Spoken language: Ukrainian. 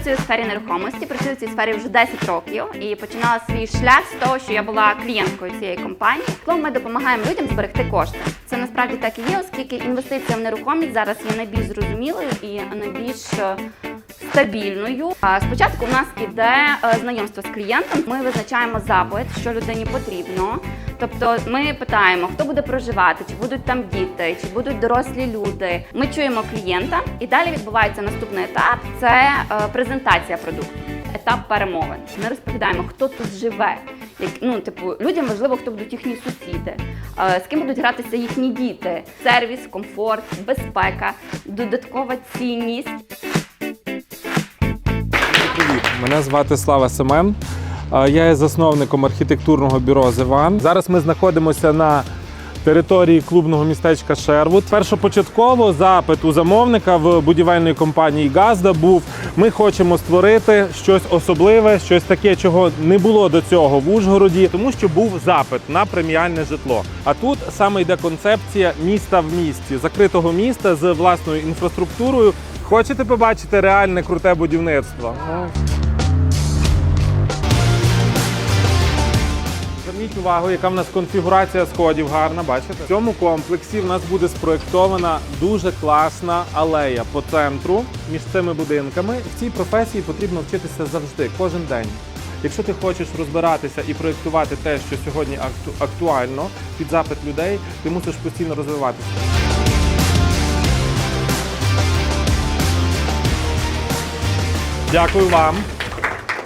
працюю в сфері нерухомості, працюю в цій сфері вже 10 років і починала свій шлях з того, що я була клієнткою цієї компанії. Словом, ми допомагаємо людям зберегти кошти. Це насправді так і є, оскільки інвестиція в нерухомість зараз є найбільш зрозумілою і найбільш е, стабільною. Спочатку у нас іде е, знайомство з клієнтом. Ми визначаємо запит, що людині потрібно. Тобто ми питаємо, хто буде проживати, чи будуть там діти, чи будуть дорослі люди. Ми чуємо клієнта, і далі відбувається наступний етап це е, презентація продукту. Етап перемовин. Ми розповідаємо, хто тут живе. Як, ну, типу, людям важливо, хто будуть їхні сусіди, е, з ким будуть гратися їхні діти, сервіс, комфорт, безпека, додаткова цінність. Мене звати Слава Семен. Я є засновником архітектурного бюро Зеван. Зараз ми знаходимося на території клубного містечка Шервуд. Першопочатково запит у замовника в будівельної компанії Газда був: ми хочемо створити щось особливе, щось таке, чого не було до цього в Ужгороді, тому що був запит на преміальне житло. А тут саме йде концепція міста в місті, закритого міста з власною інфраструктурою. Хочете побачити реальне круте будівництво? Зверніть увагу, яка в нас конфігурація сходів гарна. Бачите? В цьому комплексі в нас буде спроєктована дуже класна алея по центру між цими будинками. В цій професії потрібно вчитися завжди, кожен день. Якщо ти хочеш розбиратися і проєктувати те, що сьогодні акту- актуально під запит людей, ти мусиш постійно розвиватися. Дякую вам.